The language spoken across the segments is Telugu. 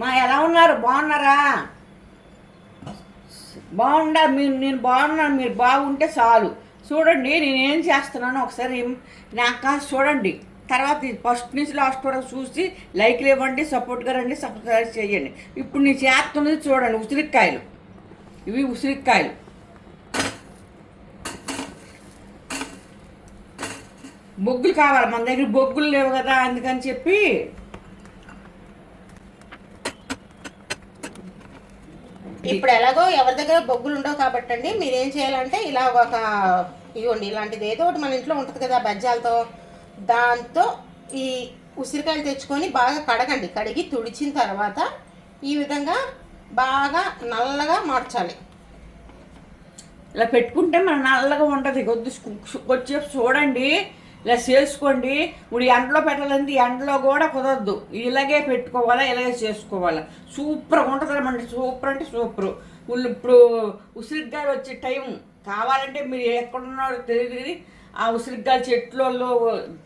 మా ఎలా ఉన్నారు? బాగున్నారా? బాగుండా మీరు నేను బాగున్నాను మీరు బాగుంటే చాలు. చూడండి నేనేం చేస్తున్నాను ఒకసారి నాకు కాస్త చూడండి. తర్వాత ఫస్ట్ నుంచి లాస్ట్ వరకు చూసి లైక్లు ఇవ్వండి సపోర్ట్గా రండి సబ్స్క్రైబ్ చేయండి. ఇప్పుడు నేను చేస్తున్నది చూడండి ఉసిరికాయలు. ఇవి ఉసిరికాయలు. బొగ్గులు కావాలి మన దగ్గర బొగ్గులు లేవు కదా అందుకని చెప్పి ఇప్పుడు ఎలాగో ఎవరి దగ్గర బొగ్గులు ఉండవు కాబట్టి అండి మీరు ఏం చేయాలంటే ఇలా ఒక ఇవ్వండి ఇలాంటిది ఏదో ఒకటి మన ఇంట్లో ఉంటుంది కదా బజ్జాలతో. దాంతో ఈ ఉసిరికాయలు తెచ్చుకొని బాగా కడగండి. కడిగి తుడిచిన తర్వాత ఈ విధంగా బాగా నల్లగా మార్చాలి. ఇలా పెట్టుకుంటే మన నల్లగా ఉంటుంది. కొద్ది వచ్చేపు చూడండి. ఇలా చేసుకోండి. ఇప్పుడు ఎండలో పెట్టాలంటే ఎండలో కూడా కుదరదు. ఇలాగే పెట్టుకోవాలా ఇలాగే చేసుకోవాలా. సూపర్గా ఉంటుంది అన్నమాట. సూపర్ అంటే సూపర్. వాళ్ళు ఇప్పుడు ఉసిరికాయలు వచ్చే టైం కావాలంటే మీరు ఎక్కడున్నారో తెలియదు కానీ ఆ ఉసిరికాయ చెట్లలో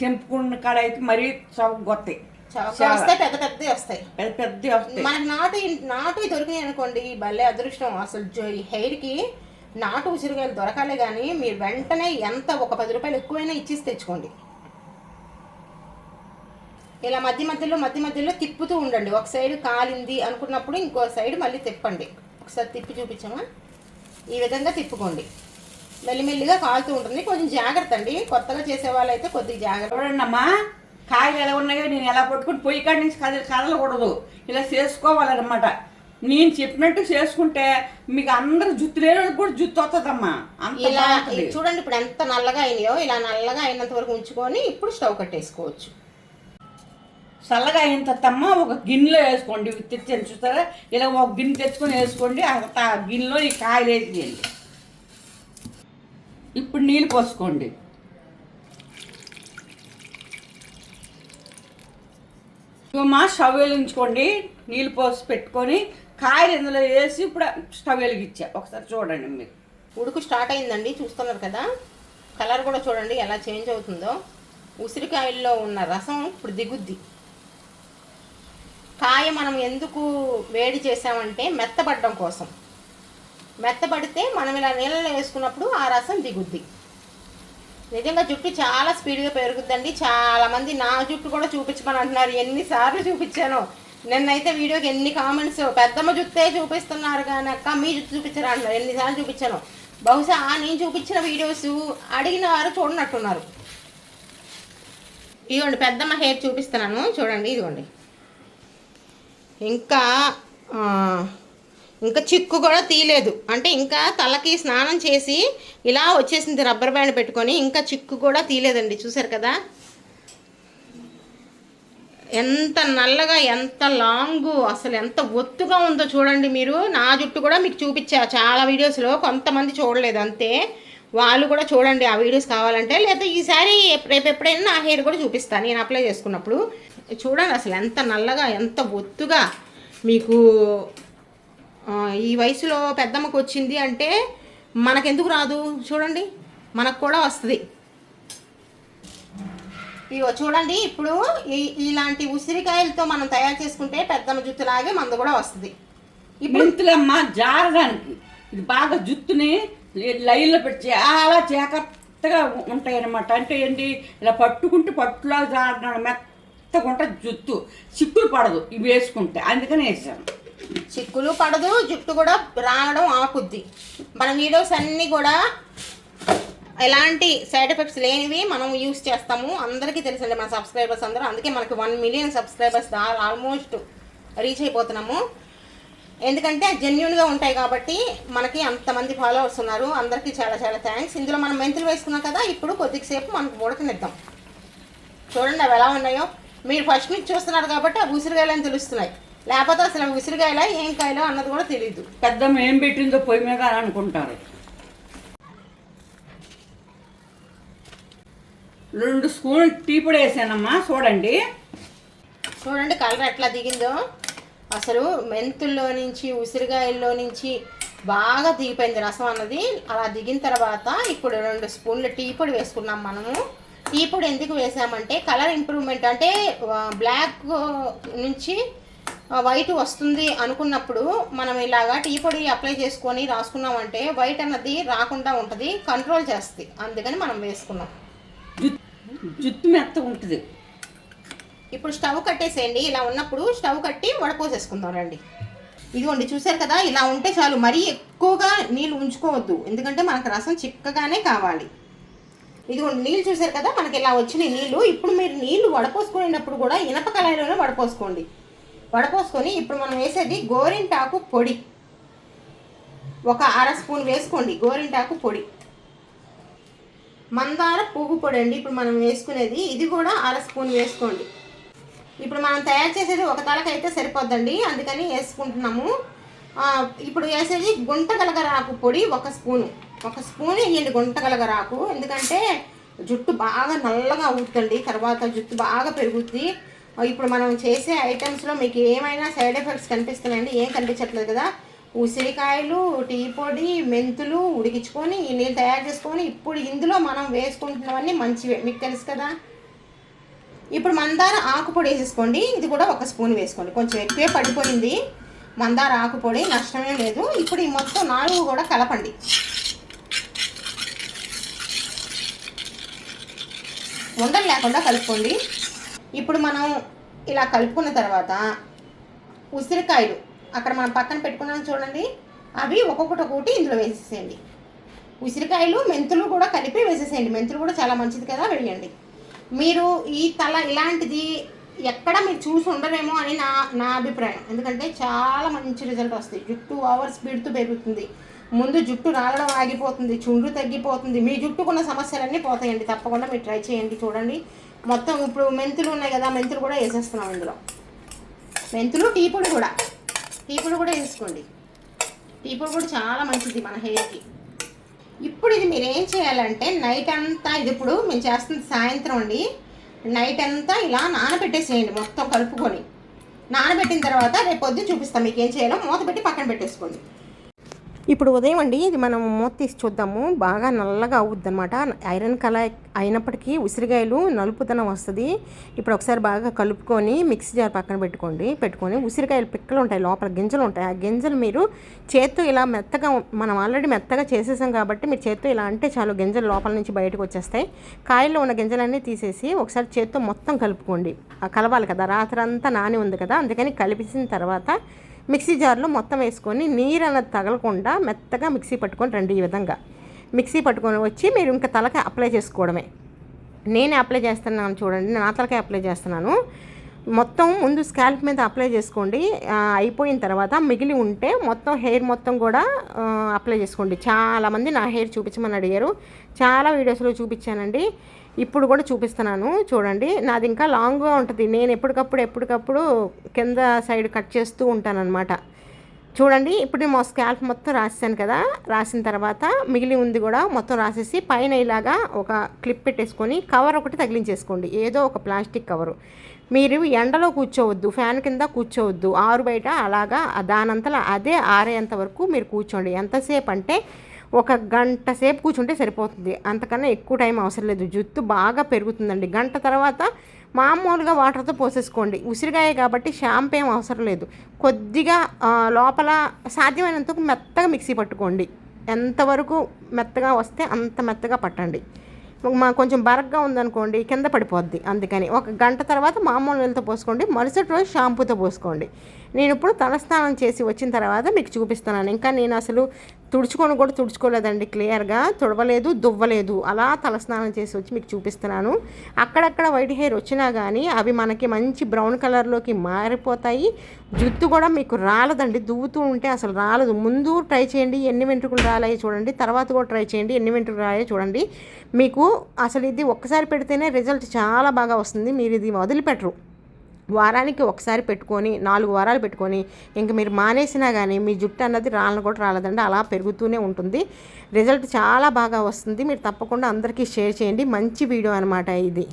తెంపుకున్న కాడ అయితే మరీ వస్తాయి. పెద్ద పెద్దవి వస్తాయి. పెద్ద పెద్ద వస్తాయి. మనకి నాటు నాటు దొరికినాయి అనుకోండి భలే అదృష్టం. అసలు హెయిర్కి నాటు ఉసిరికాయలు దొరకాలే కానీ మీరు వెంటనే ఎంత ఒక పది రూపాయలు ఎక్కువైనా ఇచ్చేసి తెచ్చుకోండి. ఇలా మధ్య మధ్యలో మధ్య మధ్యలో తిప్పుతూ ఉండండి. ఒక సైడ్ కాలింది అనుకున్నప్పుడు ఇంకో సైడ్ మళ్ళీ తిప్పండి. ఒకసారి తిప్పి చూపించమా? ఈ విధంగా తిప్పుకోండి. మెల్లిమెల్లిగా కాలుతూ ఉంటుంది. కొంచెం జాగ్రత్త అండి. కొత్తగా చేసే వాళ్ళైతే కొద్దిగా జాగ్రత్త. చూడండి అమ్మా కాయలు ఎలా ఉన్నాయో నేను ఎలా పట్టుకుని పొయ్యి కాడి నుంచి కదల కదలకూడదు. ఇలా చేసుకోవాలన్నమాట. నేను చెప్పినట్టు చేసుకుంటే మీకు అందరు జుత్తు లేని వాళ్ళకి కూడా జుత్తు వస్తుందమ్మా అంత ఇలా బాగుంటది. చూడండి ఇప్పుడు ఎంత నల్లగా అయినాయో ఇలా నల్లగా అయినంత వరకు ఉంచుకొని ఇప్పుడు స్టవ్ కట్టేసుకోవచ్చు. చల్లగా అయిన తర్వాత అమ్మ ఒక గిన్నెలో వేసుకోండి. ఇవి తెచ్చాను చూస్తారా ఇలా ఒక గిన్నె తెచ్చుకొని వేసుకోండి. ఆ గిన్నెలో ఈ కాయలు వేసేయండి ఇప్పుడు నీళ్ళు పోసుకోండి. మా స్టవ్ వెలిగించుకోండి. నీళ్ళు పోసి పెట్టుకొని కాయలు ఇందులో వేసి ఇప్పుడు స్టవ్ వెలిగించా. ఒకసారి చూడండి మీరు. ఉడుకు స్టార్ట్ అయిందండి చూస్తున్నారు కదా. కలర్ కూడా చూడండి ఎలా చేంజ్ అవుతుందో. ఉసిరికాయల్లో ఉన్న రసం ఇప్పుడు దిగుద్ది. కాయ మనం ఎందుకు వేడి చేసామంటే మెత్తబడడం కోసం. మెత్తపడితే మనం ఇలా నీళ్ళలో వేసుకున్నప్పుడు ఆ రసం దిగుద్ది. నిజంగా జుట్టు చాలా స్పీడ్గా పెరుగుద్దండి. చాలామంది నా జుట్టు కూడా చూపించమని అంటున్నారు. ఎన్నిసార్లు చూపించానో. నిన్నైతే వీడియోకి ఎన్ని కామెంట్స్ పెద్దమ్మ జుట్టే చూపిస్తున్నారు కానీ అక్క మీ జుట్టు చూపించరా అంటున్నారు. ఎన్నిసార్లు చూపించాను. బహుశా నేను చూపించిన వీడియోస్ అడిగిన వారు చూడనట్టున్నారు. ఇదిగోండి పెద్దమ్మ హెయిర్ చూపిస్తున్నాను. చూడండి ఇదిగోండి. ఇంకా ఇంకా చిక్కు కూడా తీయలేదు. అంటే ఇంకా తలకి స్నానం చేసి ఇలా వచ్చేసింది రబ్బర్ బ్యాండ్ పెట్టుకొని ఇంకా చిక్కు కూడా తీయలేదండి. చూసారు కదా? ఎంత నల్లగా ఎంత లాంగ్ అసలు ఎంత ఒత్తుగా ఉందో చూడండి మీరు. నా జుట్టు కూడా మీకు చూపించా చాలా వీడియోస్లో కొంతమంది చూడలేదు అంతే. వాళ్ళు కూడా చూడండి ఆ వీడియోస్ కావాలంటే లేదా ఈసారి రేపు ఎప్పుడైనా నా హెయిర్ కూడా చూపిస్తాను నేను అప్లై చేసుకున్నప్పుడు. చూడండి అసలు ఎంత నల్లగా ఎంత ఒత్తుగా మీకు ఈ వయసులో పెద్దమ్మకు వచ్చింది అంటే మనకెందుకు రాదు? చూడండి మనకు కూడా వస్తుంది. ఇగో చూడండి ఇప్పుడు ఈ ఇలాంటి ఉసిరికాయలతో మనం తయారు చేసుకుంటే పెద్దమ్మ జుట్టులాగే మందు కూడా వస్తుంది. మెంతులమ్మ జారడానికి ఇది బాగా జుట్టుని లైన్లో పెట్టి చాలా జాగ్రత్తగా ఉంటాయి అన్నమాట అంటే ఏంటి ఇలా పట్టుకుంటే పట్టులా జారడం మెత్తగా ఉంటుంది జుట్టు చిక్కులు పడదు ఇవి వేసుకుంటే అందుకని వేసాను చిక్కులు పడదు జుట్టు కూడా రావడం ఆపుద్ది. మన వీడియోస్ అన్నీ కూడా ఎలాంటి సైడ్ ఎఫెక్ట్స్ లేనివి మనం యూస్ చేస్తాము. అందరికీ తెలుసండి మన సబ్స్క్రైబర్స్ అందరూ. అందుకే మనకి one million subscribers almost reach అయిపోతున్నాము. ఎందుకంటే జెన్యున్గా ఉంటాయి కాబట్టి మనకి అంతమంది ఫాలోవర్స్ ఉన్నారు. అందరికీ చాలా చాలా థ్యాంక్స్ ఇందులో మనం మెంతులు వేసుకున్నాం కదా ఇప్పుడు కొద్దిసేపు మనకు ఉడకనిద్దాం చూడండి అవి ఎలా ఉన్నాయో. మీరు ఫస్ట్ నుంచి చూస్తున్నారు కాబట్టి ఆ ఉసిరికాయలు అని తెలుస్తున్నాయి. లేకపోతే అసలు ఉసిరికాయలా ఏం కాయలో అన్నది కూడా తెలియదు పెద్ద ఏం పెట్టిందో పొయ్యి మీద అనుకుంటారు. రెండు స్పూన్ టీ పొడి వేసానమ్మా చూడండి. చూడండి కలర్ ఎట్లా దిగిందో. అసలు మెంతుల్లో నుంచి ఉసిరికాయల్లో నుంచి బాగా దిగిపోయింది రసం అన్నది. అలా దిగిన తర్వాత ఇప్పుడు రెండు స్పూన్ల టీ పొడి వేసుకున్నాం మనము. టీ పొడి ఎందుకు వేసామంటే కలర్ ఇంప్రూవ్మెంట్ అంటే బ్లాక్ నుంచి వైట్ వస్తుంది అనుకున్నప్పుడు మనం ఇలాగా టీ పొడి అప్లై చేసుకొని రాసుకున్నామంటే వైట్ అన్నది రాకుండా ఉంటుంది కంట్రోల్ చేస్తుంది. అందుకని మనం వేసుకున్నాం. జుట్టు మెత్తగా మెత్త ఉంటుంది. ఇప్పుడు స్టవ్ కట్టేసేయండి. ఇలా ఉన్నప్పుడు స్టవ్ కట్టి వడపోసేసుకుందాం రండి. ఇదిగోండి చూసారు కదా? ఇలా ఉంటే చాలు. మరీ ఎక్కువగా నీళ్ళు ఉంచుకోవద్దు. ఎందుకంటే మనకు రసం చిక్కగానే కావాలి. ఇదిగోండి నీళ్ళు చూసారు కదా? మనకి ఇలా వచ్చినాయి నీళ్ళు. ఇప్పుడు మీరు నీళ్ళు వడపోసుకునేటప్పుడు కూడా ఇనప కళాయిలోనే వడపోసుకోండి వడపోసుకొని ఇప్పుడు మనం వేసేది గోరింటాకు పొడి. ఒక అర స్పూన్ వేసుకోండి గోరింటాకు పొడి. మందార పువ్వు పొడి అండి ఇప్పుడు మనం వేసుకునేది ఇది కూడా అర స్పూన్ వేసుకోండి. ఇప్పుడు మనం తయారు చేసేది ఒక తలకైతే సరిపోద్దండి. అందుకని వేసుకుంటున్నాము. ఇప్పుడు వేసేది గుంటగలగరాకు పొడి ఒక స్పూను. ఒక స్పూన్ వేయండి గుంటగలగరాకు ఎందుకంటే జుట్టు బాగా నల్లగా అవుతుంది తర్వాత జుట్టు బాగా పెరుగుద్ది. ఇప్పుడు మనం చేసే ఐటమ్స్లో మీకు ఏమైనా సైడ్ ఎఫెక్ట్స్ కనిపిస్తున్నాయండి? ఏం కనిపించట్లేదు కదా? ఉసిరికాయలు టీ పొడి మెంతులు ఉడికించుకొని నీళ్ళు తయారు చేసుకొని ఇప్పుడు ఇందులో మనం వేసుకుంటున్నవన్నీ మంచివే. మీకు తెలుసు కదా? ఇప్పుడు మందార ఆకు పొడి వేసేసుకోండి. ఇది కూడా ఒక స్పూన్ వేసుకోండి. కొంచెం ఎక్కువే పడిపోయింది. మందార ఆకు పొడి నష్టమే లేదు. ఇప్పుడు ఈ మొత్తం నాలుగు కూడా కలపండి. ఉండలు లేకుండా కలుపుకోండి. ఇప్పుడు మనం ఇలా కలుపుకున్న తర్వాత ఉసిరికాయలు అక్కడ మనం పక్కన పెట్టుకున్నాం చూడండి. అవి ఒక్కొక్కటి ఒకటి ఇందులో వేసేసేయండి. ఉసిరికాయలు మెంతులు కూడా కలిపి వేసేసేయండి. మెంతులు కూడా చాలా మంచిది కదా వేయండి. మీరు ఈ తల ఇలాంటిది ఎక్కడ మీరు చూసి ఉండరేమో అని నా నా అభిప్రాయం. ఎందుకంటే చాలా మంచి రిజల్ట్ వస్తాయి. జుట్టు ఓవర్ స్పీడ్తో పెరుగుతుంది. ముందు జుట్టు రాలడం ఆగిపోతుంది చుండ్రు తగ్గిపోతుంది. మీ జుట్టుకున్న సమస్యలన్నీ పోతాయండి. తప్పకుండా మీరు ట్రై చేయండి చూడండి. మొత్తం ఇప్పుడు మెంతులు ఉన్నాయి కదా మెంతులు కూడా వేసేస్తున్నాం ఇందులో. మెంతులు టీ పొడి కూడా. టీ పొడి కూడా వేసుకోండి. టీ పొడి కూడా చాలా మంచిది మన హెయిర్కి. ఇప్పుడు ఇది మీరు ఏం చేయాలంటే నైట్ అంతా ఇది ఇప్పుడు మేము చేస్తుంది సాయంత్రం అండి. నైట్ అంతా ఇలా నానబెట్టేసేయండి మొత్తం కలుపుకొని. నానబెట్టిన తర్వాత రేపు పొద్దున్న చూపిస్తాం మీకు ఏం చేయాలో. మూత పెట్టి పక్కన పెట్టేసుకోండి. ఇప్పుడు ఉదయం అండి ఇది మనం మూత తీసి చూద్దాము. బాగా నల్లగా అవుద్ది అనమాట ఐరన్ కల అయినప్పటికీ ఉసిరికాయలు నలుపుతనం వస్తుంది. ఇప్పుడు ఒకసారి బాగా కలుపుకొని మిక్సీ జార్ పక్కన పెట్టుకోండి. పెట్టుకొని ఉసిరికాయలు పిక్కలు ఉంటాయి లోపల గింజలు ఉంటాయి. ఆ గింజలు మీరు చేత్తో ఇలా మెత్తగా మనం ఆల్రెడీ మెత్తగా చేసేసాం కాబట్టి మీరు చేత్తో ఇలా అంటే చాలు గింజలు లోపల నుంచి బయటకు వచ్చేస్తాయి. కాయల్లో ఉన్న గింజలన్నీ తీసేసి ఒకసారి చేత్తో మొత్తం కలుపుకోండి. ఆ కలవాలి కదా రాత్రంతా నాని ఉంది కదా అందుకని కలిపేసిన తర్వాత మిక్సీ జార్లో మొత్తం వేసుకొని నీరు అన్నది తగలకుండా మెత్తగా మిక్సీ పట్టుకొని రండి ఈ విధంగా. మిక్సీ పట్టుకొని వచ్చి మీరు ఇంకా తలకి అప్లై చేసుకోవడమే. నేనే అప్లై చేస్తున్నాను చూడండి నా తలకే అప్లై చేస్తున్నాను. మొత్తం ముందు స్కాల్ప్ మీద అప్లై చేసుకోండి. అయిపోయిన తర్వాత మిగిలి ఉంటే మొత్తం హెయిర్ మొత్తం కూడా అప్లై చేసుకోండి. చాలామంది నా హెయిర్ చూపించమని అడిగారు. చాలా వీడియోస్లో చూపించానండి. ఇప్పుడు కూడా చూపిస్తున్నాను. చూడండి. నాది ఇంకా లాంగ్గా ఉంటుంది. నేను ఎప్పటికప్పుడు ఎప్పటికప్పుడు కింద సైడ్ కట్ చేస్తూ ఉంటానన్నమాట. చూడండి. ఇప్పుడు నేను మా స్కాల్ప్ మొత్తం రాసాను కదా. రాసిన తర్వాత మిగిలి ఉంది కూడా మొత్తం రాసేసి పైన ఇలాగా ఒక క్లిప్ పెట్టేసుకొని కవర్ ఒకటి తగిలించేసుకోండి. ఏదో ఒక ప్లాస్టిక్ కవరు మీరు ఎండలో కూర్చోవద్దు ఫ్యాన్ కింద కూర్చోవద్దు. ఆరు బయట అలాగా దానంతలా అదే ఆరేంత వరకు మీరు కూర్చోండి. ఎంతసేపు అంటే ఒక గంట సేపు కూర్చుంటే సరిపోతుంది. అంతకన్నా ఎక్కువ టైం అవసరం లేదు. జుట్టు బాగా పెరుగుతుందండి. గంట తర్వాత మామూలుగా వాటర్తో పోసేసుకోండి. ఉసిరికాయ కాబట్టి షాంపూ ఏం అవసరం లేదు. కొద్దిగా లోపల సాధ్యమైనంత మెత్తగా మిక్సీ పట్టుకోండి. ఎంతవరకు మెత్తగా వస్తే అంత మెత్తగా పట్టండి. మా కొంచెం బరగ్గా ఉందనుకోండి కింద పడిపోద్ది. అందుకని ఒక గంట తర్వాత మామూలు నీళ్ళతో పోసుకోండి. మరుసటి రోజు షాంపూతో పోసుకోండి. నేను ఇప్పుడు తలస్నానం చేసి వచ్చిన తర్వాత మీకు చూపిస్తున్నాను. ఇంకా నేను అసలు తుడుచుకొని కూడా తుడుచుకోలేదండి. క్లియర్గా తుడవలేదు దువ్వలేదు. అలా తలస్నానం చేసి వచ్చి మీకు చూపిస్తున్నాను. అక్కడక్కడ వైట్ హెయిర్ వచ్చినా కానీ అవి మనకి మంచి బ్రౌన్ కలర్లోకి మారిపోతాయి. జుట్టు కూడా మీకు రాలదండి. దువ్వుతూ ఉంటే అసలు రాలదు. ముందు ట్రై చేయండి. ఎన్ని వెంట్రుకలు రాలాయి చూడండి. తర్వాత కూడా ట్రై చేయండి. ఎన్ని వెంట్రుకలు రాయో చూడండి. మీకు అసలు ఇది ఒక్కసారి పెడితేనే రిజల్ట్ చాలా బాగా వస్తుంది. మీరు ఇది వదిలిపెట్టరు. వారానికి ఒకసారి పెట్టుకొని నాలుగు వారాలు పెట్టుకొని ఇంక మీరు మానేసినా కానీ మీ జుట్టు అన్నది రాళ్ళను కూడా రాలేదండి. అలా పెరుగుతూనే ఉంటుంది. రిజల్ట్ చాలా బాగా వస్తుంది. మీరు తప్పకుండా అందరికీ షేర్ చేయండి. మంచి వీడియో అనమాట ఇది.